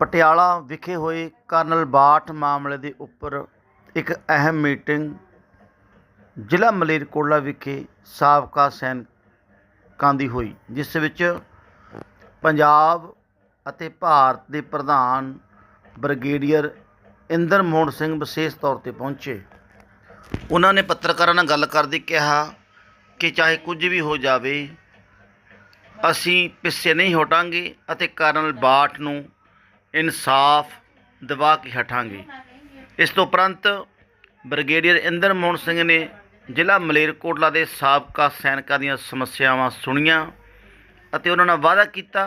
ਪਟਿਆਲਾ ਵਿਖੇ ਹੋਏ ਕਰਨਲ ਬਾਠ ਮਾਮਲੇ ਦੇ ਉੱਪਰ ਇੱਕ ਅਹਿਮ ਮੀਟਿੰਗ ਜ਼ਿਲ੍ਹਾ ਮਲੇਰਕੋਟਲਾ ਵਿਖੇ ਸਾਬਕਾ ਸੈਨਿਕਾਂ ਦੀ ਹੋਈ, ਜਿਸ ਵਿੱਚ ਪੰਜਾਬ ਅਤੇ ਭਾਰਤ ਦੇ ਪ੍ਰਧਾਨ ਬ੍ਰਿਗੇਡੀਅਰ ਇੰਦਰ ਮੋਹਨ ਸਿੰਘ ਵਿਸ਼ੇਸ਼ ਤੌਰ ਤੇ ਪਹੁੰਚੇ। ਉਹਨਾਂ ਨੇ ਪੱਤਰਕਾਰਾਂ ਨਾਲ ਗੱਲ ਕਰਦੇ ਕਿਹਾ ਕਿ ਚਾਹੇ ਕੁਝ ਵੀ ਹੋ ਜਾਵੇ, ਅਸੀਂ ਪਿੱਛੇ ਨਹੀਂ ਹਟਾਂਗੇ ਅਤੇ ਕਰਨਲ ਬਾਠ ਨੂੰ ਇਨਸਾਫ ਦਿਵਾ ਕੇ ਹਟਾਂਗੇ। ਇਸ ਤੋਂ ਉਪਰੰਤ ਬ੍ਰਿਗੇਡੀਅਰ ਇੰਦਰ ਮੋਹਨ ਸਿੰਘ ਨੇ ਜ਼ਿਲ੍ਹਾ ਮਲੇਰਕੋਟਲਾ ਦੇ ਸਾਬਕਾ ਸੈਨਿਕਾਂ ਦੀਆਂ ਸਮੱਸਿਆਵਾਂ ਸੁਣੀਆਂ ਅਤੇ ਉਹਨਾਂ ਨਾਲ ਵਾਅਦਾ ਕੀਤਾ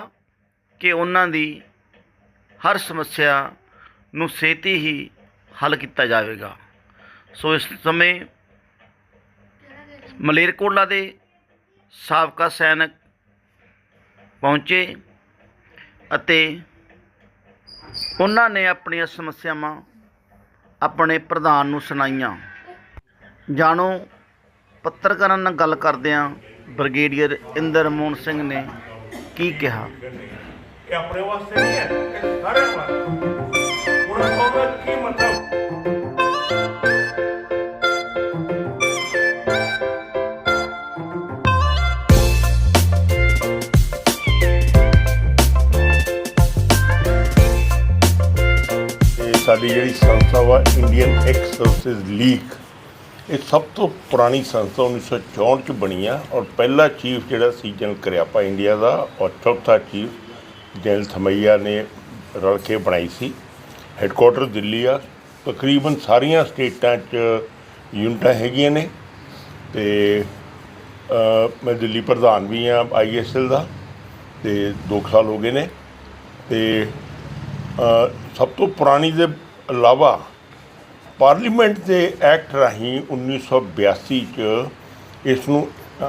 ਕਿ ਉਹਨਾਂ ਦੀ ਹਰ ਸਮੱਸਿਆ ਨੂੰ ਛੇਤੀ ਹੀ ਹੱਲ ਕੀਤਾ ਜਾਵੇਗਾ। ਸੋ ਇਸ ਸਮੇਂ ਮਲੇਰਕੋਟਲਾ ਦੇ ਸਾਬਕਾ ਸੈਨਿਕ ਪਹੁੰਚੇ ਅਤੇ ਉਹਨਾਂ ਨੇ ਆਪਣੀਆਂ ਸਮੱਸਿਆਵਾਂ ਆਪਣੇ ਪ੍ਰਧਾਨ ਨੂੰ ਸੁਣਾਈਆਂ। ਜਾਣੋ, ਪੱਤਰਕਾਰਾਂ ਨਾਲ ਗੱਲ ਕਰਦਿਆਂ ਬ੍ਰਿਗੇਡੀਅਰ ਇੰਦਰ ਮੋਹਨ ਸਿੰਘ ਨੇ ਕੀ ਕਿਹਾ? ਇਹ ਆਪਣੇ ਵਾਸਤੇ ਨਹੀਂ ਹੈ ਇਹ ਸਾਰਿਆਂ ਵਾਸਤੇ। ਹੁਣ ਉਹਦਾ ਕੀ ਮਤਲਬ? ਸਾਡੀ ਜਿਹੜੀ ਸੰਸਥਾ ਵਾ ਇੰਡੀਅਨ ਐਕਸ ਸਰਵਿਸਿਜ਼ ਲੀਗ ਇਹ ਸਭ ਤੋਂ ਪੁਰਾਣੀ ਸੰਸਥਾ 1964 ਚ ਬਣੀ ਆ ਔਰ ਪਹਿਲਾ ਚੀਫ ਜਿਹੜਾ ਸੀ ਜਨਰਲ ਕਰਿਆਪਾ ਇੰਡੀਆ ਦਾ ਔਰ ਚੌਥਾ ਚੀਫ ਜਨਰਲ ਥਮਈਆ ਨੇ ਰਲ ਕੇ ਬਣਾਈ ਸੀ। ਹੈੱਡਕੁਆਟਰ ਦਿੱਲੀ ਆ। ਤਕਰੀਬਨ ਸਾਰੀਆਂ ਸਟੇਟਾਂ 'ਚ ਯੂਨਿਟਾਂ ਹੈਗੀਆਂ ਨੇ ਤੇ ਮੈਂ ਦਿੱਲੀ ਪ੍ਰਧਾਨ ਵੀ ਆ ਆਈਐਸਐਲ ਦਾ ਤੇ 2 ਸਾਲ ਹੋ ਗਏ ਨੇ ਤੇ ਸਭ ਤੋਂ ਪੁਰਾਣੀ ਦੇ ਇਲਾਵਾ ਪਾਰਲੀਮੈਂਟ ਦੇ ਐਕਟ ਰਾਹੀਂ 1982 ਚ ਇਸ ਨੂੰ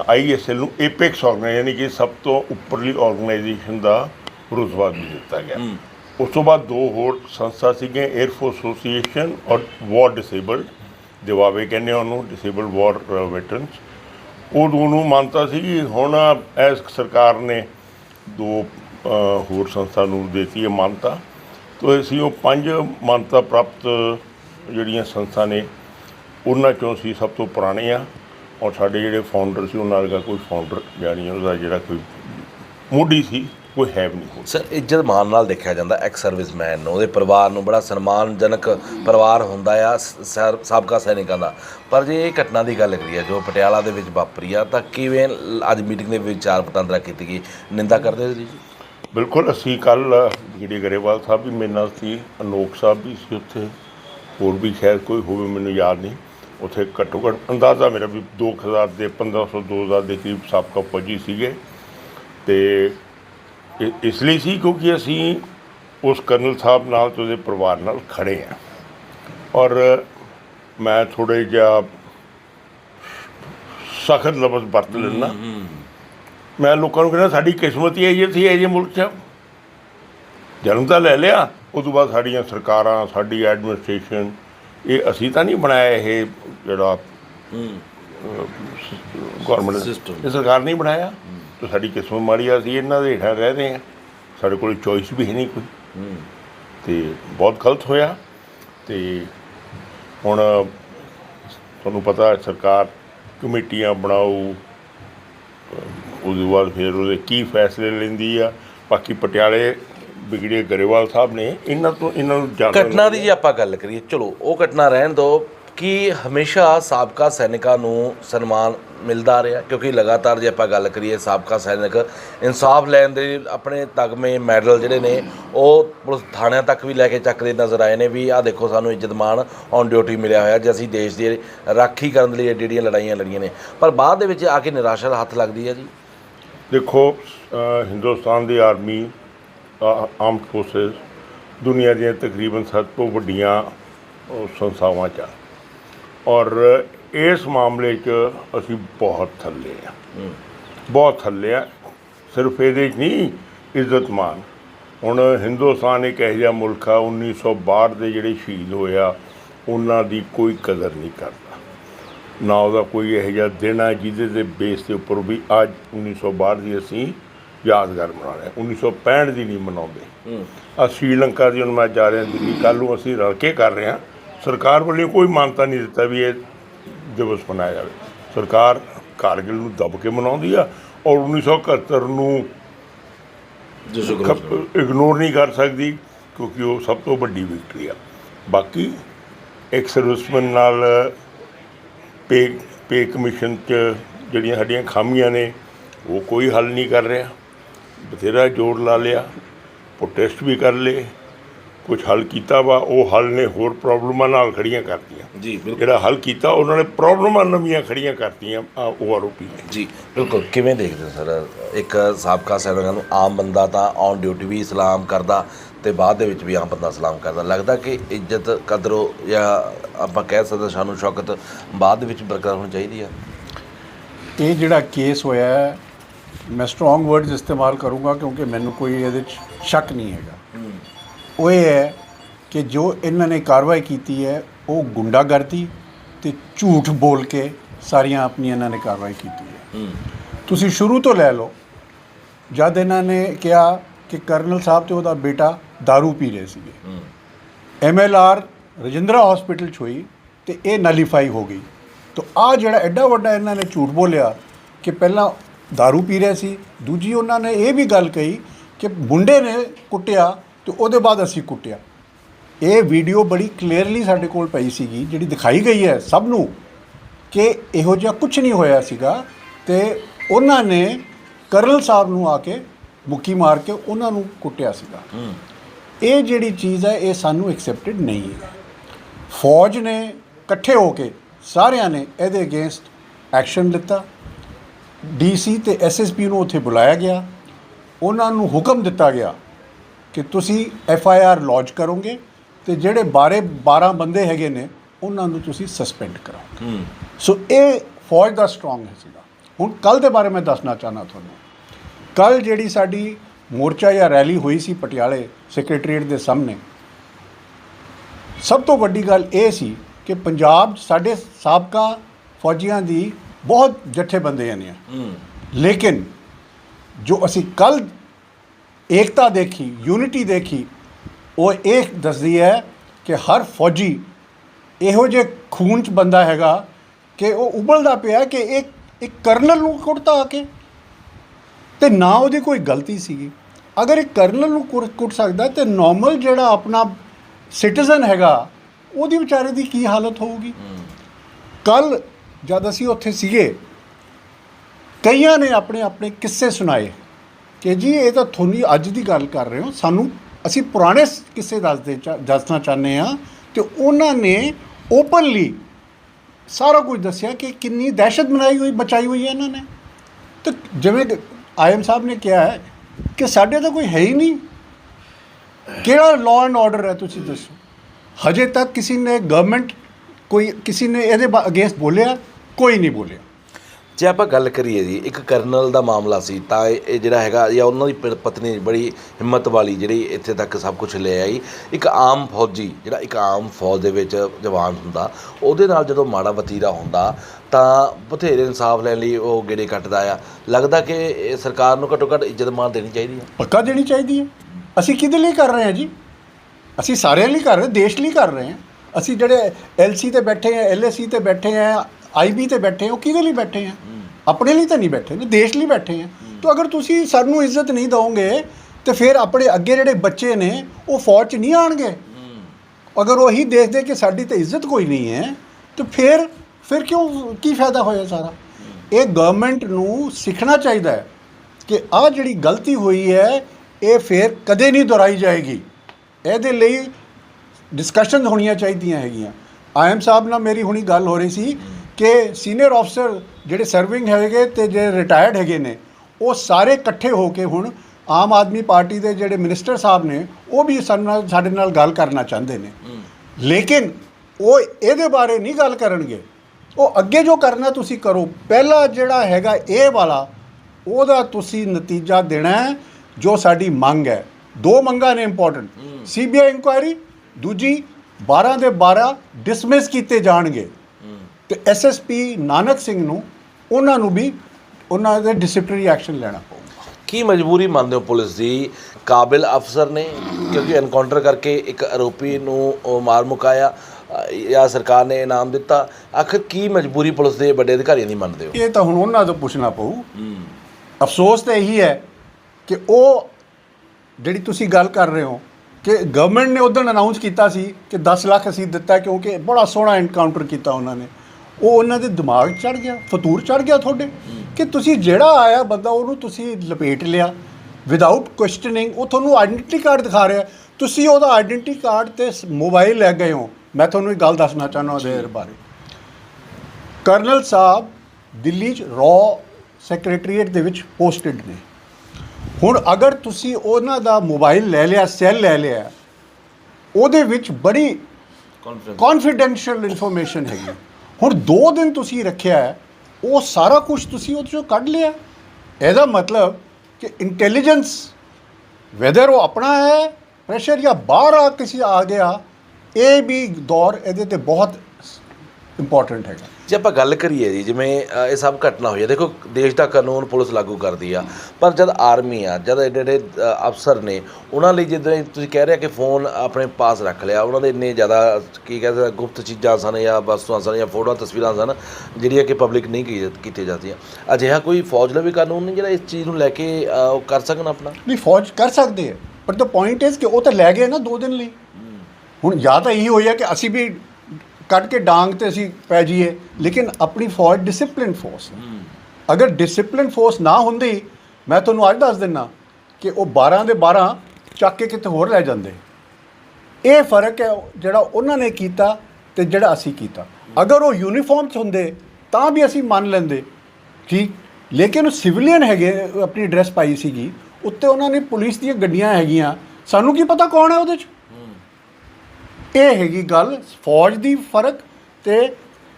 ਆਈਐਸਐਲ ਨੂੰ ਏਪੈਕਸ ਆਰਗੇਨਾਈਜੇਸ਼ਨ ਯਾਨੀ ਕਿ ਸਭ ਤੋਂ ਉੱਪਰਲੀ ਆਰਗੇਨਾਈਜੇਸ਼ਨ ਦਾ ਰੁਤਬਾ ਵੀ ਦਿੱਤਾ ਗਿਆ। ਉਸ ਤੋਂ ਬਾਅਦ ਦੋ ਹੋਰ ਸੰਸਥਾ ਸੀਗੀਆਂ 에ਅਰ ਫੋਰਸ ਐਸੋਸੀਏਸ਼ਨ ਔਰ ਵਾਰ ਡਿਸੇਬਲਡ ਦਿਵਾਵੇ ਕਹਿੰਦੇ ਉਹਨੂੰ ਡਿਸੇਬਲਡ ਵਾਰ ਵੈਟਰਨਸ ਉਹ ਦੋਨੋਂ ਮਾਨਤਾ ਸੀ ਕਿ ਹੁਣ ਐਸ ਸਰਕਾਰ ਨੇ ਦੋ ਹੋਰ ਸੰਸਥਾ ਨੂੰ ਦੇਤੀ ਹੈ ਮਾਨਤਾ। ਤੋ ਅਸੀਂ ਉਹ ਪੰਜ ਮਾਨਤਾ ਪ੍ਰਾਪਤ ਜਿਹੜੀਆਂ ਸੰਸਥਾ ਨੇ, ਉਹਨਾਂ ਚੋਂ ਅਸੀਂ ਸਭ ਤੋਂ ਪੁਰਾਣੇ ਆ ਔਰ ਸਾਡੇ ਜਿਹੜੇ ਫਾਊਂਡਰ ਸੀ, ਉਹਨਾਂ ਵਰਗਾ ਕੋਈ ਫਾਊਂਡਰ ਜਾਣੀ ਉਹਦਾ ਜਿਹੜਾ ਕੋਈ ਮੋਢੀ ਸੀ, ਕੋਈ ਹੈ ਵੀ ਨਹੀਂ ਹੁਣ ਸਰ, ਇੱਜ਼ਤ ਮਾਨ ਨਾਲ ਦੇਖਿਆ ਜਾਂਦਾ ਐਕਸ ਸਰਵਿਸਮੈਨ ਨੂੰ, ਉਹਦੇ ਪਰਿਵਾਰ ਨੂੰ ਬੜਾ ਸਨਮਾਨਜਨਕ ਪਰਿਵਾਰ ਹੁੰਦਾ ਆ, ਸ- ਸਾਬਕਾ ਸੈਨਿਕਾਂ ਦਾ। ਪਰ ਜੇ ਇਹ ਘਟਨਾ ਦੀ ਗੱਲ ਕਰੀਏ, ਜੋ ਪਟਿਆਲਾ ਦੇ ਵਿੱਚ ਵਾਪਰੀ ਆ, ਤਾਂ ਕਿਵੇਂ ਅੱਜ ਮੀਟਿੰਗ ਦੇ ਵਿੱਚ ਵਿਚਾਰ ਵਟਾਂਦਰਾ ਕੀਤੀ ਗਈ? ਨਿੰਦਾ ਕਰਦੇ ਹੋ ਜੀ? ਬਿਲਕੁਲ, ਅਸੀਂ ਕੱਲ ਜਿਹੜੇ ਗਰੇਵਾਲ ਸਾਹਿਬ ਵੀ ਮੇਰੇ ਨਾਲ ਸੀ, ਅਨੋਖ ਸਾਹਿਬ ਵੀ ਸੀ ਉੱਥੇ, ਹੋਰ ਵੀ ਸ਼ਾਇਦ ਕੋਈ ਹੋਵੇ, ਮੈਨੂੰ ਯਾਦ ਨਹੀਂ। ਉੱਥੇ ਘੱਟੋ ਘੱਟ ਅੰਦਾਜ਼ਾ ਮੇਰਾ ਵੀ 2000 ਦੇ 1500 2000 ਦੇ ਕਰੀਬ ਸਾਬਕਾ ਫੌਜੀ ਸੀਗੇ। ਤੇ ਇਹ ਇਸ ਲਈ ਸੀ ਕਿਉਂਕਿ ਅਸੀਂ ਉਸ ਕਰਨਲ ਸਾਹਿਬ ਨਾਲ ਤੇ ਉਹਦੇ ਪਰਿਵਾਰ ਨਾਲ ਖੜੇ ਆ ਔਰ ਮੈਂ ਥੋੜੇ ਜਿਹਾ ਸਖਤ ਲਫ਼ਜ਼ ਵਰਤ ਲੈਣਾ ਮੈਂ ਲੋਕਾਂ ਨੂੰ ਕਹਿੰਦਾ ਸਾਡੀ ਕਿਸਮਤ ਹੀ ਇਹ ਸੀ ਇਹ ਜੇ ਮੁਲਕ 'ਚ ਜਨਮ ਤਾਂ ਲੈ ਲਿਆ ਉਸ ਤੋਂ ਬਾਅਦ ਸਾਡੀਆਂ ਸਰਕਾਰਾਂ ਸਾਡੀ ਐਡਮਿਨਿਸਟ੍ਰੇਸ਼ਨ ਇਹ ਅਸੀਂ ਤਾਂ ਨਹੀਂ ਬਣਾਇਆ ਇਹ ਜਿਹੜਾ ਗਵਰਨਮੈਂਟ. ਇਹ ਸਰਕਾਰ ਨਹੀਂ ਬਣਾਇਆ। ਤੇ ਸਾਡੀ ਕਿਸਮਤ ਮਾੜੀ ਆ ਅਸੀਂ ਇਹਨਾਂ ਦੇ ਹੇਠਾਂ ਰਹਿ ਰਹੇ ਹਾਂ। ਸਾਡੇ ਕੋਲ ਚੋਇਸ ਵੀ ਹੈ ਨਹੀਂ ਕੋਈ। ਤੇ ਬਹੁਤ ਗਲਤ ਹੋਇਆ। ਤੇ ਹੁਣ ਤੁਹਾਨੂੰ ਪਤਾ ਹੈ ਸਰਕਾਰ ਕਮੇਟੀਆਂ ਉਹਦੇ ਬਾਅਦ ਫਿਰ ਉਹਦੇ ਕੀ ਫੈਸਲੇ ਲੈਂਦੀ ਆ। ਬਾਕੀ ਪਟਿਆਲੇ ਬਿਗੜੇ ਗਰੇਵਾਲ ਸਾਹਿਬ ਨੇ ਇਹਨਾਂ ਤੋਂ ਇਹਨਾਂ ਨੂੰ ਜਾਣਨ ਘਟਨਾ ਦੀ ਜੇ ਆਪਾਂ ਗੱਲ ਕਰੀਏ। ਚਲੋ ਉਹ ਘਟਨਾ ਰਹਿਣ ਦਿਓ ਕਿ ਹਮੇਸ਼ਾ ਸਾਬਕਾ ਸੈਨਿਕਾਂ ਨੂੰ ਸਨਮਾਨ ਮਿਲਦਾ ਰਿਹਾ? ਕਿਉਂਕਿ ਲਗਾਤਾਰ ਜੇ ਆਪਾਂ ਗੱਲ ਕਰੀਏ ਸਾਬਕਾ ਸੈਨਿਕ ਇਨਸਾਫ ਲੈਣ ਦੇ ਆਪਣੇ ਤਗਮੇ ਮੈਡਲ ਜਿਹੜੇ ਨੇ ਉਹ ਪੁਲਿਸ ਥਾਣਿਆਂ ਤੱਕ ਵੀ ਲੈ ਕੇ ਚੱਕਦੇ ਨਜ਼ਰ ਆਏ ਨੇ ਵੀ ਆਹ ਦੇਖੋ ਸਾਨੂੰ ਇੱਜ਼ਤ ਮਾਣ ਔਨ ਡਿਊਟੀ ਮਿਲਿਆ ਹੋਇਆ ਜੇ ਅਸੀਂ ਦੇਸ਼ ਦੀ ਰਾਖੀ ਕਰਨ ਦੇ ਲਈ ਜਿਹੜੀਆਂ ਲੜਾਈਆਂ ਲੜੀਆਂ ਨੇ। ਪਰ ਬਾਅਦ ਦੇ ਵਿੱਚ ਆ ਕੇ ਨਿਰਾਸ਼ਾ ਦਾ ਹੱਥ ਲੱਗਦੀ ਹੈ ਜੀ। ਦੇਖੋ ਹਿੰਦੁਸਤਾਨ ਦੀ ਆਰਮੀ ਆਰਮਡ ਫੋਰਸਸ ਦੁਨੀਆ ਦੀਆਂ ਤਕਰੀਬਨ ਸਭ ਤੋਂ ਵੱਡੀਆਂ ਸੰਸਥਾਵਾਂ 'ਚ ਔਰ ਇਸ ਮਾਮਲੇ 'ਚ ਅਸੀਂ ਬਹੁਤ ਥੱਲੇ ਆ। ਬਹੁਤ ਥੱਲੇ ਆ। ਸਿਰਫ ਇਹਦੇ 'ਚ ਨਹੀਂ ਇੱਜ਼ਤ ਮਾਨ। ਹੁਣ ਹਿੰਦੁਸਤਾਨ ਇੱਕ ਇਹੋ ਜਿਹਾ ਮੁਲਕ ਆ 1962 ਦੇ ਜਿਹੜੇ ਸ਼ਹੀਦ ਹੋਇਆ ਉਹਨਾਂ ਦੀ ਕੋਈ ਕਦਰ ਨਹੀਂ ਕਰਦਾ। ਨਾ ਉਹਦਾ ਕੋਈ ਇਹੋ ਜਿਹਾ ਦਿਨ ਆ ਜਿਹਦੇ ਦੇ ਬੇਸ ਦੇ ਉੱਪਰ ਵੀ ਅੱਜ 1962 ਦੀ ਅਸੀਂ ਯਾਦਗਾਰ ਮਨਾ ਰਹੇ ਹਾਂ। 1965 ਦੀ ਨਹੀਂ ਮਨਾਉਂਦੇ। ਹੂੰ। ਆ ਸ਼੍ਰੀਲੰਕਾ ਦੀ ਹੁਣ ਮੈਂ ਜਾ ਰਿਹਾ ਦਿੱਲੀ ਕੱਲ੍ਹ ਨੂੰ ਅਸੀਂ ਰਲ ਕੇ ਕਰ ਰਹੇ ਹਾਂ। ਸਰਕਾਰ ਵੱਲੋਂ ਕੋਈ ਮਾਨਤਾ ਨਹੀਂ ਦਿੱਤਾ ਵੀ ਇਹ ਦਿਵਸ ਮਨਾਇਆ ਜਾਵੇ। ਸਰਕਾਰ ਕਾਰਗਿਲ ਨੂੰ ਦਬ ਕੇ ਮਨਾਉਂਦੀ ਆ ਔਰ 1971 ਨੂੰ ਜਿਸ ਨੂੰ ਇਗਨੋਰ ਨਹੀਂ ਕਰ ਸਕਦੀ ਕਿਉਂਕਿ ਉਹ ਸਭ ਤੋਂ ਵੱਡੀ ਵਿਕਟਰੀ ਆ। ਬਾਕੀ ਇੱਕ ਸਰਵਿਸਮੈਨ ਨਾਲ ਪੇ ਪੇ ਕਮਿਸ਼ਨ 'ਚ ਜਿਹੜੀਆਂ ਸਾਡੀਆਂ ਖਾਮੀਆਂ ਨੇ ਉਹ ਕੋਈ ਹੱਲ ਨਹੀਂ ਕਰ ਰਿਹਾ। ਬਥੇਰਾ ਜ਼ੋਰ ਲਾ ਲਿਆ ਪ੍ਰੋਟੈਸਟ ਵੀ ਕਰ ਲਏ ਕੁਝ ਹੱਲ ਕੀਤਾ ਵਾ ਉਹ ਹੱਲ ਨੇ ਹੋਰ ਪ੍ਰੋਬਲਮਾਂ ਨਾਲ ਖੜੀਆਂ ਕਰਤੀਆਂ। ਜੀ ਬਿਲਕੁਲ। ਜਿਹੜਾ ਹੱਲ ਕੀਤਾ ਉਹਨਾਂ ਨੇ ਪ੍ਰੋਬਲਮਾਂ ਨਵੀਆਂ ਖੜੀਆਂ ਕਰਤੀਆਂ ਆ ਉਹ ਆਰੋਪੀ ਜੀ ਬਿਲਕੁਲ। ਕਿਵੇਂ ਦੇਖਦੇ ਹੋ ਸਰ? ਇੱਕ ਸਾਬਕਾ ਸੈਨਿਕਾਂ ਨੂੰ ਆਮ ਬੰਦਾ ਤਾਂ ਔਨ ਡਿਊਟੀ ਵੀ ਸਲਾਮ ਕਰਦਾ ਤੇ ਬਾਅਦ ਦੇ ਵਿੱਚ ਵੀ ਆਮ ਬੰਦਾ ਸਲਾਮ ਕਰਦਾ। ਲੱਗਦਾ ਕਿ ਇੱਜ਼ਤ ਕਦਰੋ ਜਾਂ ਆਪਾਂ ਕਹਿ ਸਕਦੇ ਸਾਨੂੰ ਸ਼ੌਕਤ ਬਾਅਦ ਵਿੱਚ ਬਰਕਰਾਰ ਹੋਣੀ ਚਾਹੀਦੀ ਆ। ਇਹ ਜਿਹੜਾ ਕੇਸ ਹੋਇਆ ਹੈ, ਮੈਂ ਸਟਰੋਂਗ ਵਰਡਸ ਇਸਤੇਮਾਲ ਕਰੂੰਗਾ ਕਿਉਂਕਿ ਮੈਨੂੰ ਕੋਈ ਇਹਦੇ 'ਚ ਸ਼ੱਕ ਨਹੀਂ ਹੈਗਾ। ਉਹ ਇਹ ਹੈ ਕਿ ਜੋ ਇਹਨਾਂ ਨੇ ਕਾਰਵਾਈ ਕੀਤੀ ਹੈ ਉਹ ਗੁੰਡਾਗਰਦੀ ਤੇ ਝੂਠ ਬੋਲ ਕੇ ਸਾਰੀਆਂ ਆਪਣੀਆਂ ਇਹਨਾਂ ਨੇ ਕਾਰਵਾਈ ਕੀਤੀ ਹੈ। ਤੁਸੀਂ ਸ਼ੁਰੂ ਤੋਂ ਲੈ ਲਓ। ਜਦ ਇਹਨਾਂ ਨੇ ਕਿਹਾ ਕਿ ਕਰਨਲ ਸਾਹਿਬ ਤੇ ਉਹਦਾ ਬੇਟਾ दारू ਪੀ ਰਹੇ ਸੀਗੇ ਐਮਐਲਆਰ ਰਜਿੰਦਰਾ ਹਸਪੀਟਲ 'ਚ ਹੋਈ ਤੇ ਇਹ ਨਲੀਫਾਈ ਹੋ ਗਈ ਤਾਂ ਆ ਜਿਹੜਾ ਐਡਾ ਵੱਡਾ ਇਹਨਾਂ ਨੇ ਝੂਠ ਬੋਲਿਆ ਕਿ ਪਹਿਲਾਂ दारू ਪੀ ਰਹੇ ਸੀ ਦੂਜੀ ਉਹਨਾਂ ਨੇ ਇਹ ਵੀ ਗੱਲ ਕਹੀ ਕਿ ਮੁੰਡੇ ਨੇ ਕੁੱਟਿਆ ਤੇ ਉਹਦੇ ਬਾਅਦ ਅਸੀਂ ਕੁੱਟਿਆ ਇਹ ਵੀਡੀਓ ਬੜੀ ਕਲੀਅਰਲੀ ਸਾਡੇ ਕੋਲ ਪਈ ਸੀਗੀ ਜਿਹੜੀ ਦਿਖਾਈ ਗਈ ਹੈ ਸਭ ਨੂੰ ਕਿ ਇਹੋ ਜਿਹਾ ਕੁਝ ਨਹੀਂ ਹੋਇਆ ਸੀਗਾ ਤੇ ਉਹਨਾਂ ਨੇ ਕਰਨਲ ਸਾਹਿਬ ਨੂੰ ਆ ਕੇ ਮੁੱਕੀ ਮਾਰ ਕੇ ਉਹਨਾਂ ਨੂੰ ਕੁੱਟਿਆ ਸੀਗਾ। ਇਹ ਜਿਹੜੀ ਚੀਜ਼ ਹੈ ਇਹ ਸਾਨੂੰ ਐਕਸੈਪਟਡ ਨਹੀਂ ਹੈ। ਫੌਜ ਨੇ ਇਕੱਠੇ ਹੋ ਕੇ ਸਾਰਿਆਂ ਨੇ ਇਹਦੇ ਅਗੇਂਸਟ ਐਕਸ਼ਨ ਲਿੱਤਾ। ਡੀਸੀ ਤੇ ਐਸਐਸਪੀ ਨੂੰ ਉੱਥੇ ਬੁਲਾਇਆ ਗਿਆ। ਉਹਨਾਂ ਨੂੰ ਹੁਕਮ ਦਿੱਤਾ ਗਿਆ ਕਿ ਤੁਸੀਂ ਐਫ ਆਈ ਆਰ ਲੌਂਚ ਕਰੋਗੇ ਤੇ ਜਿਹੜੇ ਬਾਰੇ 12 ਬੰਦੇ ਹੈਗੇ ਨੇ ਉਹਨਾਂ ਨੂੰ ਤੁਸੀਂ ਸਸਪੈਂਡ ਕਰਾਓ ਸੋ ਇਹ ਫੌਜ ਦਾ ਸਟਰੋਂਗ ਸੀਗਾ। ਹੁਣ ਕੱਲ ਦੇ ਬਾਰੇ ਮੈਂ ਦੱਸਣਾ ਚਾਹਨਾ ਤੁਹਾਨੂੰ। ਕੱਲ ਜਿਹੜੀ ਸਾਡੀ ਮੋਰਚਾ ਜਾਂ ਰੈਲੀ ਹੋਈ ਸੀ ਪਟਿਆਲੇ ਸੈਕਟਰੀਏਟ ਦੇ ਸਾਹਮਣੇ ਸਭ ਤੋਂ ਵੱਡੀ ਗੱਲ ਇਹ ਸੀ ਕਿ ਪੰਜਾਬ 'ਚ ਸਾਡੇ ਸਾਬਕਾ ਫੌਜੀਆਂ ਦੀ ਬਹੁਤ ਜਥੇਬੰਦੀਆਂ ਨੇ ਲੇਕਿਨ ਜੋ ਅਸੀਂ ਕੱਲ ਏਕਤਾ ਦੇਖੀ ਯੂਨਿਟੀ ਦੇਖੀ ਉਹ ਇਹ ਦੱਸਦੀ ਹੈ ਕਿ ਹਰ ਫੌਜੀ ਇਹੋ ਜਿਹੇ ਖੂਨ ਚ ਬੰਦਾ ਹੈਗਾ ਕਿ ਉਹ ਉਬਲਦਾ ਪਿਆ ਕਿ ਇੱਕ ਇੱਕ ਕਰਨਲ ਨੂੰ ਕੁੱਟਤਾ ਆ ਕੇ। ਤੇ ਨਾ ਉਹਦੀ ਕੋਈ ਗਲਤੀ ਸੀਗੀ। ਅਗਰ ਇੱਕ ਕਰਨਲ ਨੂੰ ਕੁੱਟ ਕੁੱਟ ਸਕਦਾ ਤੇ ਨਾਰਮਲ ਜਿਹੜਾ ਆਪਣਾ ਸਿਟੀਜ਼ਨ ਹੈਗਾ ਉਹਦੀ ਵਿਚਾਰੇ ਦੀ ਕੀ ਹਾਲਤ ਹੋਊਗੀ? ਕੱਲ ਜਦ ਅਸੀਂ ਉੱਥੇ ਸੀਗੇ ਕਈਆਂ ਨੇ ਆਪਣੇ ਆਪਣੇ ਕਿੱਸੇ ਸੁਣਾਏ ਕਿ ਜੀ ਇਹ ਤਾਂ ਤੁਹਾਨੂੰ ਅੱਜ ਦੀ ਗੱਲ ਕਰ ਰਹੇ ਹੋ ਸਾਨੂੰ ਅਸੀਂ ਪੁਰਾਣੇ ਕਿੱਸੇ ਦੱਸਦੇ ਦੱਸਣਾ ਚਾਹੁੰਦੇ ਆ ਤੇ ਉਹਨਾਂ ਨੇ ਓਪਨਲੀ ਸਾਰਾ ਕੁਝ ਦੱਸਿਆ ਕਿ ਕਿੰਨੀ ਦਹਿਸ਼ਤ ਬਣਾਈ ਹੋਈ ਬਚਾਈ ਹੋਈ ਹੈ ਇਹਨਾਂ ਨੇ। ਤੇ ਜਿਵੇਂ ਆਈਐਮ ਸਾਹਿਬ ਨੇ ਕਿਹਾ ਹੈ ਕਿ ਸਾਡੇ ਤਾਂ ਕੋਈ ਹੈ ਹੀ ਨਹੀਂ। ਕਿਹੜਾ ਲਾਅ ਐਂਡ ਆਰਡਰ ਹੈ ਤੁਸੀਂ ਦੱਸੋ। ਹਜੇ ਤੱਕ ਕਿਸੇ ਨੇ ਗਵਰਨਮੈਂਟ ਕੋਈ ਕਿਸੇ ਨੇ ਇਹਦੇ ਅਗੇਂਸਟ ਬੋਲਿਆ, ਕੋਈ ਨਹੀਂ ਬੋਲਿਆ। ਜੇ ਆਪਾਂ ਗੱਲ ਕਰੀਏ ਜੀ, ਇੱਕ ਕਰਨਲ ਦਾ ਮਾਮਲਾ ਸੀ, ਤਾਂ ਇਹ ਜਿਹੜਾ ਹੈਗਾ, ਜਾਂ ਉਹਨਾਂ ਦੀ ਪ- ਪਤਨੀ ਬੜੀ ਹਿੰਮਤ ਵਾਲੀ ਜਿਹੜੀ ਇੱਥੇ ਤੱਕ ਸਭ ਕੁਝ ਲੈ ਆਈ। ਇੱਕ ਆਮ ਫੌਜੀ, ਜਿਹੜਾ ਇੱਕ ਆਮ ਫੌਜ ਦੇ ਵਿੱਚ ਜਵਾਨ ਹੁੰਦਾ, ਉਹਦੇ ਨਾਲ ਜਦੋਂ ਮਾੜਾ ਵਤੀਰਾ ਹੁੰਦਾ, ਤਾਂ ਬਥੇਰੇ ਇਨਸਾਫ ਲੈਣ ਲਈ ਉਹ ਗੇੜੇ ਕੱਟਦਾ ਆ। ਲੱਗਦਾ ਕਿ ਇਹ ਸਰਕਾਰ ਨੂੰ ਘੱਟੋ ਘੱਟ ਇੱਜ਼ਤ ਮਾਨ ਦੇਣੀ ਚਾਹੀਦੀ ਹੈ ਪੱਕਾ ਦੇਣੀ ਚਾਹੀਦੀ ਹੈ ਅਸੀਂ ਕਿਹਦੇ ਲਈ ਕਰ ਰਹੇ ਹਾਂ ਜੀ? ਅਸੀਂ ਸਾਰਿਆਂ ਲਈ ਕਰ ਰਹੇ, ਦੇਸ਼ ਲਈ ਕਰ ਰਹੇ ਹਾਂ ਅਸੀਂ ਜਿਹੜੇ ਐਲਸੀ ਤੇ ਬੈਠੇ ਆ ਐਲਐਸਸੀ ਤੇ ਬੈਠੇ ਆ ਆਈਬੀ ਤੇ ਬੈਠੇ ਆ ਉਹ ਕਿਹਦੇ ਲਈ ਬੈਠੇ ਆ? ਆਪਣੇ ਲਈ ਤਾਂ ਨਹੀਂ ਬੈਠੇ ਨਾ ਦੇਸ਼ ਲਈ ਬੈਠੇ ਆ। ਤਾਂ ਅਗਰ ਤੁਸੀਂ ਸਾਨੂੰ ਇੱਜ਼ਤ ਨਹੀਂ ਦਿਓਗੇ ਤੇ ਫਿਰ ਆਪਣੇ ਅੱਗੇ ਜਿਹੜੇ ਬੱਚੇ ਨੇ, ਉਹ ਫੌਜ 'ਚ ਨਹੀਂ ਆਣਗੇ। ਅਗਰ ਉਹੀ ਦੇਖਦੇ ਕਿ ਸਾਡੀ ਤਾਂ ਇੱਜ਼ਤ ਕੋਈ ਨਹੀਂ ਹੈ, ਤਾਂ ਫਿਰ ਫਿਰ ਕਿਉਂ, ਕੀ ਫਾਇਦਾ ਹੋਇਆ ਸਾਰਾ? ਇਹ ਗਵਰਨਮੈਂਟ ਨੂੰ ਸਿੱਖਣਾ ਚਾਹੀਦਾ ਹੈ ਕਿ ਆਹ ਜਿਹੜੀ ਗਲਤੀ ਹੋਈ ਹੈ, ਇਹ ਫਿਰ ਕਦੇ ਨਹੀਂ ਦੁਹਰਾਈ ਜਾਏਗੀ। ਇਹਦੇ ਲਈ ਡਿਸਕਸ਼ਨ ਹੋਣੀਆਂ ਚਾਹੀਦੀਆਂ ਹੈਗੀਆਂ। ਆਈਐਮ ਸਾਹਿਬ ਨਾਲ ਮੇਰੀ ਹੁਣੀ ਗੱਲ ਹੋ ਰਹੀ ਸੀ ਕਿ ਸੀਨੀਅਰ ਅਫਸਰ ਜਿਹੜੇ ਸਰਵਿੰਗ ਹੈਗੇ ਤੇ ਜਿਹੜੇ ਰਿਟਾਇਰਡ ਹੈਗੇ ਨੇ ਉਹ ਸਾਰੇ ਇਕੱਠੇ ਹੋ ਕੇ ਹੁਣ ਆਮ ਆਦਮੀ ਪਾਰਟੀ ਦੇ ਜਿਹੜੇ ਮਿਨਿਸਟਰ ਸਾਹਿਬ ਨੇ ਉਹ ਵੀ ਸਾਡੇ ਨਾਲ ਸਾਡੇ ਨਾਲ ਗੱਲ ਕਰਨਾ ਚਾਹੁੰਦੇ ਨੇ। ਲੇਕਿਨ ਉਹ ਇਹਦੇ ਬਾਰੇ ਨਹੀਂ ਗੱਲ ਕਰਨਗੇ। ਉਹ ਅੱਗੇ ਜੋ ਕਰਨਾ ਤੁਸੀਂ ਕਰੋ ਪਹਿਲਾ ਜਿਹੜਾ ਹੈਗਾ ਇਹ ਵਾਲਾ ਉਹਦਾ ਤੁਸੀਂ ਨਤੀਜਾ ਦੇਣਾ ਜੋ ਸਾਡੀ ਮੰਗ ਹੈ। ਦੋ ਮੰਗਾਂ ਨੇ ਇੰਪੋਰਟੈਂਟ ਸੀਬੀਆਈ ਇਨਕੁਆਇਰੀ ਦੂਜੀ 12 ਦੇ 12 ਡਿਸਮਿਸ ਕੀਤੇ ਜਾਣਗੇ। ਤੇ ਐਸਐਸਪੀ ਨਾਨਕ ਸਿੰਘ ਨੂੰ ਉਹਨਾਂ ਨੂੰ ਵੀ ਉਹਨਾਂ ਦੇ ਡਿਸਪਲਿਨਰੀ ਐਕਸ਼ਨ ਲੈਣਾ ਪਊਗਾ। ਕੀ ਮਜਬੂਰੀ ਮੰਨਦੇ ਹੋ ਪੁਲਿਸ ਦੀ? ਕਾਬਿਲ ਅਫਸਰ ਨੇ ਕਿਉਂਕਿ ਐਨਕਾਊਂਟਰ ਕਰਕੇ ਇੱਕ ਆਰੋਪੀ ਨੂੰ ਉਹ ਮਾਰ ਮੁਕਾਇਆ ਜਾਂ ਸਰਕਾਰ ਨੇ ਇਨਾਮ ਦਿੱਤਾ। ਆਖਰ ਕੀ ਮਜਬੂਰੀ ਪੁਲਿਸ ਦੇ ਵੱਡੇ ਅਧਿਕਾਰੀਆਂ ਦੀ ਮੰਨਦੇ ਹੋ? ਇਹ ਤਾਂ ਹੁਣ ਉਹਨਾਂ ਤੋਂ ਪੁੱਛਣਾ ਪਊ। ਅਫਸੋਸ ਤਾਂ ਇਹੀ ਹੈ ਕਿ ਉਹ ਜਿਹੜੀ ਤੁਸੀਂ ਗੱਲ ਕਰ ਰਹੇ ਹੋ ਕਿ ਗਵਰਨਮੈਂਟ ਨੇ ਉਦੋਂ ਅਨਾਉਂਸ ਕੀਤਾ ਸੀ ਕਿ 10 ਲੱਖ ਅਸੀਂ ਦਿੱਤਾ ਕਿਉਂਕਿ ਬੜਾ ਸੋਹਣਾ ਐਨਕਾਊਂਟਰ ਕੀਤਾ ਉਹਨਾਂ ਨੇ। ਉਹ ਉਹਨਾਂ ਦੇ ਦਿਮਾਗ ਚੜ ਗਿਆ ਫਤੂਰ ਚੜ ਗਿਆ ਤੁਹਾਡੇ ਕਿ ਤੁਸੀਂ ਜਿਹੜਾ ਆਇਆ ਬੰਦਾ ਉਹਨੂੰ ਤੁਸੀਂ ਲਪੇਟ ਲਿਆ ਵਿਦਆਊਟ ਕੁਐਸਚਨਿੰਗ ਉਹ ਤੁਹਾਨੂੰ ਆਇਡੈਂਟੀ ਕਾਰਡ ਦਿਖਾ ਰਿਹਾ। ਤੁਸੀਂ ਉਹਦਾ ਆਇਡੈਂਟੀ ਕਾਰਡ ਤੇ ਮੋਬਾਈਲ ਲੈ ਗਏ ਹੋ। ਮੈਂ ਤੁਹਾਨੂੰ ਇੱਕ ਗੱਲ ਦੱਸਣਾ ਚਾਹੁੰਦਾ ਉਹਦੇ ਬਾਰੇ। ਕਰਨਲ ਸਾਹਿਬ ਦਿੱਲੀ 'ਚ ਰॉ ਸੈਕਟਰੀਏਟ ਦੇ ਵਿੱਚ ਪੋਸਟਡ ਨੇ। ਹੁਣ ਅਗਰ ਤੁਸੀਂ ਉਹਨਾਂ ਦਾ ਮੋਬਾਈਲ ਲੈ ਲਿਆ ਸੈੱਲ ਲੈ ਲਿਆ ਉਹਦੇ ਵਿੱਚ ਬੜੀ ਕੌਨਫੀਡੈਂਸ਼ੀਅਲ ਇਨਫੋਰਮੇਸ਼ਨ ਹੈਗੀ। ਹੁਣ 2 ਦਿਨ ਤੁਸੀਂ ਰੱਖਿਆ ਉਹ ਸਾਰਾ ਕੁਝ ਤੁਸੀਂ ਉਹਦੇ ਚੋਂ ਕੱਢ ਲਿਆ। ਇਹਦਾ ਮਤਲਬ ਕਿ ਇੰਟੈਲੀਜੈਂਸ ਵੈਦਰ ਉਹ ਆਪਣਾ ਹੈ ਪ੍ਰੈਸ਼ਰ ਜਾਂ ਬਾਹਰ ਆ, ਕਿਸੇ ਆ ਗਿਆ, ਇਹ ਵੀ ਦੌਰ ਇਹਦੇ ਤੇ ਬਹੁਤ ਇੰਪੋਰਟੈਂਟ ਹੈਗਾ। ਜੇ ਆਪਾਂ ਗੱਲ ਕਰੀਏ ਜੀ ਜਿਵੇਂ ਇਹ ਸਭ ਘਟਨਾ ਹੋਈ ਹੈ। ਦੇਖੋ ਦੇਸ਼ ਦਾ ਕਾਨੂੰਨ ਪੁਲਿਸ ਲਾਗੂ ਕਰਦੀ ਆ। ਪਰ ਜਦ ਆਰਮੀ ਆ ਜਦ ਏਡੇ ਅ, ਅਫਸਰ ਨੇ ਉਹਨਾਂ ਲਈ ਜਿੱਦਾਂ ਤੁਸੀਂ ਕਹਿ ਰਹੇ ਕਿ ਫੋਨ ਆਪਣੇ ਪਾਸ ਰੱਖ ਲਿਆ ਉਹਨਾਂ ਦੇ ਇੰਨੇ ਜ਼ਿਆਦਾ ਕੀ ਕਹਿੰਦੇ ਗੁਪਤ ਚੀਜ਼ਾਂ ਸਨ ਜਾਂ ਵਸਤੂਆਂ ਸਨ ਜਾਂ ਫੋਟੋਆਂ ਤਸਵੀਰਾਂ ਸਨ ਜਿਹੜੀਆਂ ਕਿ ਪਬਲਿਕ ਨਹੀਂ ਕੀ- ਕੀਤੀਆਂ ਜਾਂਦੀਆਂ। ਅਜਿਹਾ ਕੋਈ ਫੌਜ ਲਈ ਵੀ ਕਾਨੂੰਨ ਨਹੀਂ ਜਿਹੜਾ ਇਸ ਚੀਜ਼ ਨੂੰ ਲੈ ਕੇ ਉਹ ਕਰ ਸਕਣ ਆਪਣਾ? ਨਹੀਂ ਫੌਜ ਕਰ ਸਕਦੇ ਹੈ ਪਰ ਦ ਪੁਆਇੰਟ ਇਜ਼ ਕਿ ਉਹ ਤਾਂ ਲੈ ਗਏ ਨਾ ਦੋ ਦਿਨ ਲਈ। ਹੁਣ ਜਾਂ ਤਾਂ ਇਹੀ ਹੋਇਆ ਕਿ ਅਸੀਂ ਵੀ ਕੱਢ ਕੇ ਡਾਂਗ ਤੇ ਅਸੀਂ ਪੈ ਜਾਈਏ ਲੇਕਿਨ ਆਪਣੀ ਫੌਜ ਡਿਸਪਲਿਨ ਫੋਰਸ ਹੈ। ਅਗਰ ਡਿਸਪਲਿਨ ਫੋਰਸ ਨਾ ਹੁੰਦੀ ਮੈਂ ਤੁਹਾਨੂੰ ਅੱਜ ਦੱਸ ਦਿੰਨਾ ਕਿ ਉਹ 12 ਦੇ 12 ਚੱਕ ਕੇ ਕਿਤੇ ਹੋਰ ਲੈ ਜਾਂਦੇ। ਇਹ ਫ਼ਰਕ ਹੈ ਜਿਹੜਾ ਉਹਨਾਂ ਨੇ ਕੀਤਾ ਤੇ ਜਿਹੜਾ ਅਸੀਂ ਕੀਤਾ। ਅਗਰ ਉਹ ਯੂਨੀਫਾਰਮ 'ਚ ਹੁੰਦੇ ਤਾਂ ਵੀ ਅਸੀਂ ਮੰਨ ਲੈਂਦੇ। ਠੀਕ? ਲੇਕਿਨ ਉਹ ਸਿਵਲੀਅਨ ਹੈਗੇ ਆਪਣੀ ਡਰੈਸ ਪਾਈ ਸੀਗੀ ਉੱਤੇ ਉਹਨਾਂ ਨੇ ਪੁਲਿਸ ਦੀਆਂ ਗੱਡੀਆਂ ਹੈਗੀਆਂ। ਸਾਨੂੰ ਕੀ ਪਤਾ ਕੌਣ ਹੈ ਉਹਦੇ 'ਚ? ਇਹ ਹੈਗੀ ਗੱਲ ਫੌਜ ਦੀ ਫ਼ਰਕ ਤੇ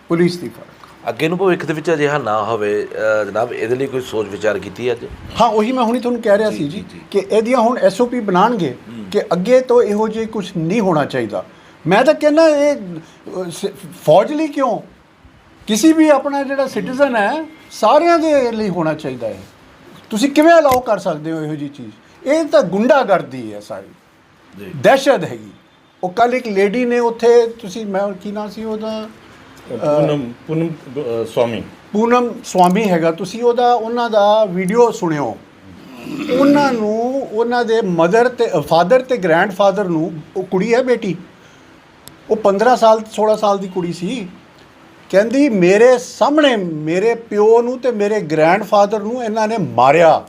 ਪੁਲਿਸ ਦੀ ਫ਼ਰਕ। ਅੱਗੇ ਨੂੰ ਭਵਿੱਖ ਦੇ ਵਿੱਚ ਅਜਿਹਾ ਨਾ ਹੋਵੇ ਅ, ਜਨਾਬ ਇਹਦੇ ਲਈ ਕੋਈ ਸੋਚ ਵਿਚਾਰ ਕੀਤੀ ਅੱਜ? ਹਾਂ ਉਹੀ ਮੈਂ ਹੁਣੀ ਤੁਹਾਨੂੰ ਕਹਿ ਰਿਹਾ ਸੀ ਜੀ ਕਿ ਇਹਦੀਆਂ ਹੁਣ ਐਸਓਪੀ ਬਣਾਣਗੇ ਕਿ ਅੱਗੇ ਤੋਂ ਇਹੋ ਜਿਹੀ ਕੁਝ ਨਹੀਂ ਹੋਣਾ ਚਾਹੀਦਾ। ਮੈਂ ਤਾਂ ਕਹਿੰਦਾ ਇਹ ਅ, ਸ- ਫੌਜ ਲਈ ਕਿਉਂ? ਕਿਸੇ ਵੀ ਆਪਣਾ ਜਿਹੜਾ ਸਿਟੀਜ਼ਨ ਹੈ ਸਾਰਿਆਂ ਦੇ ਲਈ ਹੋਣਾ ਚਾਹੀਦਾ ਹੈ ਤੁਸੀਂ ਕਿਵੇਂ ਅਲਾਉ ਕਰ ਸਕਦੇ ਹੋ ਇਹੋ ਜਿਹੀ ਚੀਜ਼? ਇਹ ਤਾਂ ਗੁੰਡਾਗਰਦੀ ਹੈ ਸਾਰੀ। ਦਹਿਸ਼ਤ ਹੈਗੀ। ਉਹ ਕੱਲ ਇੱਕ ਲੇਡੀ ਨੇ ਉੱਥੇ ਤੁਸੀਂ ਮੈਂ ਕੀ ਨਾਂ ਸੀ ਉਹਦਾ? ਪੂਨਮ ਪੂਨਮ ਸਵਾਮੀ। ਪੂਨਮ ਸਵਾਮੀ ਹੈਗਾ। ਤੁਸੀਂ ਉਹਦਾ ਉਹਨਾਂ ਦਾ ਵੀਡੀਓ ਸੁਣਿਓ। ਉਹਨਾਂ ਨੂੰ ਉਹਨਾਂ ਦੇ ਮਦਰ ਤੇ ਫਾਦਰ ਤੇ ਗ੍ਰੈਂਡਫਾਦਰ ਨੂੰ ਉਹ ਕੁੜੀ ਹੈ ਬੇਟੀ? ਉਹ 15 ਸਾਲ 16 ਸਾਲ ਦੀ ਕੁੜੀ ਸੀ। ਕਹਿੰਦੀ ਮੇਰੇ ਸਾਹਮਣੇ ਮੇਰੇ ਪਿਓ ਨੂੰ ਤੇ ਮੇਰੇ ਗ੍ਰੈਂਡਫਾਦਰ ਨੂੰ ਇਹਨਾਂ ਨੇ ਮਾਰਿਆ।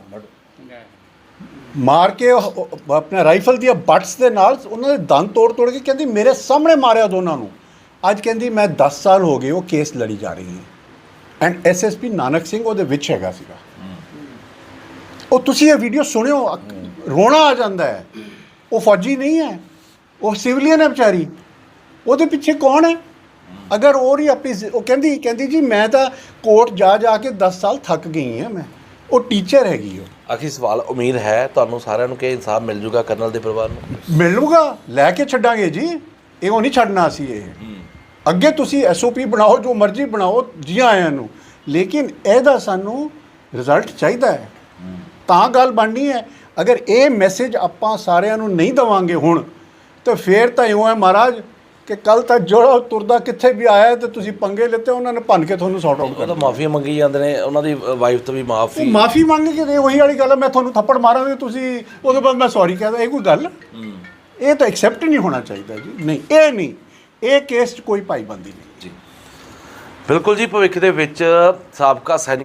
ਮਾਰ ਕੇ ਉਹ- ਉਹ ਆਪਣਾ ਰਾਈਫਲ ਦੀਆਂ ਬਟਸ ਦੇ ਨਾਲ ਉਹਨਾਂ ਦੇ ਦੰਦ ਤੋੜ ਤੋੜ ਕੇ ਕਹਿੰਦੀ, ਮੇਰੇ ਸਾਹਮਣੇ ਮਾਰਿਆ ਦੋਨਾਂ ਨੂੰ। ਅੱਜ ਕਹਿੰਦੀ, ਮੈਂ 10 ਸਾਲ ਹੋ ਗਏ ਉਹ ਕੇਸ ਲੜੀ ਜਾ ਰਹੀ ਹੈ। ਐਂਡ ਐਸਐਸਪੀ ਨਾਨਕ ਸਿੰਘ ਉਹਦੇ ਵਿੱਚ ਹੈਗਾ ਸੀਗਾ। ਉਹ ਤੁਸੀਂ ਇਹ ਵੀਡੀਓ ਸੁਣਿਓ, ਅਕ- ਰੋਣਾ ਆ ਜਾਂਦਾ ਹੈ। ਉਹ ਫੌਜੀ ਨਹੀਂ ਹੈ। ਉਹ ਸਿਵਲੀਅਨ ਹੈ ਵਿਚਾਰੀ। ਉਹਦੇ ਪਿੱਛੇ ਕੌਣ ਹੈ? ਅਗਰ ਉਹ ਨਹੀਂ ਆਪਣੀ ਜ਼ਿ- ਉਹ ਕਹਿੰਦੀ ਕਹਿੰਦੀ ਜੀ, ਮੈਂ ਤਾਂ ਕੋਰਟ ਜਾ ਜਾ ਕੇ 10 ਸਾਲ ਥੱਕ ਗਈ ਹਾਂ ਮੈਂ। ਉਹ ਟੀਚਰ ਹੈਗੀ ਉਹ। ਆਖਰੀ ਸਵਾਲ ਉਮੀਦ ਹੈ ਤੁਹਾਨੂੰ ਸਾਰਿਆਂ ਨੂੰ ਕਿ ਇਨਸਾਫ ਮਿਲ ਜੂਗਾ ਕਰਨਲ ਦੇ ਪਰਿਵਾਰ ਨੂੰ? ਮਿਲੂਗਾ ਲੈ ਕੇ ਛੱਡਾਂਗੇ ਜੀ। ਇਹ ਉਹ ਨਹੀਂ ਛੱਡਣਾ ਅਸੀਂ ਇਹ। ਅੱਗੇ ਤੁਸੀਂ ਐਸਓਪੀ ਬਣਾਓ ਜੋ ਮਰਜ਼ੀ ਬਣਾਓ ਜੀ ਆਇਆਂ ਨੂੰ। ਲੇਕਿਨ ਇਹਦਾ ਸਾਨੂੰ ਰਿਜ਼ਲਟ ਚਾਹੀਦਾ ਹੈ। ਤਾਂ ਗੱਲ ਬਣਨੀ ਹੈ ਅਗਰ ਇਹ ਮੈਸੇਜ ਆਪਾਂ ਸਾਰਿਆਂ ਨੂੰ ਨਹੀਂ ਦਵਾਂਗੇ ਹੁਣ ਤਾਂ ਫੇਰ ਤਾਂ ਇਉਂ ਹੈ ਮਹਾਰਾਜ ਕਿ ਕੱਲ ਤੱਕ ਜਿਹੜਾ ਤੁਰਦਾ ਕਿੱਥੇ ਵੀ ਆਇਆ ਤੇ ਤੁਸੀਂ ਪੰਗੇ ਲਿੱਤੇ ਉਹਨਾਂ ਨੇ ਭੰਨ ਕੇ ਤੁਹਾਨੂੰ ਸੌਟ ਆਊਟ ਉਹ ਕਰ ਤਾਂ ਮਾਫੀ ਮੰਗੀ ਜਾਂਦੇ ਨੇ ਉਹਨਾਂ ਦੀ ਵਾਈਫ ਤੋਂ ਵੀ ਮਾਫੀ ਮਾਫੀ ਮੰਗ ਕੇ ਦੇ ਉਹੀ ਵਾਲੀ ਗੱਲ ਹੈ ਮੈਂ ਤੁਹਾਨੂੰ ਥੱਪੜ ਮਾਰਾਂਗੇ ਤੁਸੀਂ ਉਹਦੇ ਬਾਅਦ ਮੈਂ ਸੌਰੀ ਕਹਦਾ ਇਹ ਕੋਈ ਗੱਲ ਇਹ ਤਾਂ ਐਕਸੈਪਟ ਨਹੀਂ ਹੋਣਾ ਚਾਹੀਦਾ ਜੀ। ਨਹੀਂ ਇਹ ਨਹੀਂ ਇਹ ਕੇਸ 'ਚ ਕੋਈ ਪਾਈਬੰਦੀ ਨਹੀਂ। ਬਿਲਕੁਲ ਜੀ ਭਵਿੱਖ ਦੇ ਵਿੱਚ ਸਾਬਕਾ ਸੈਨਿਕ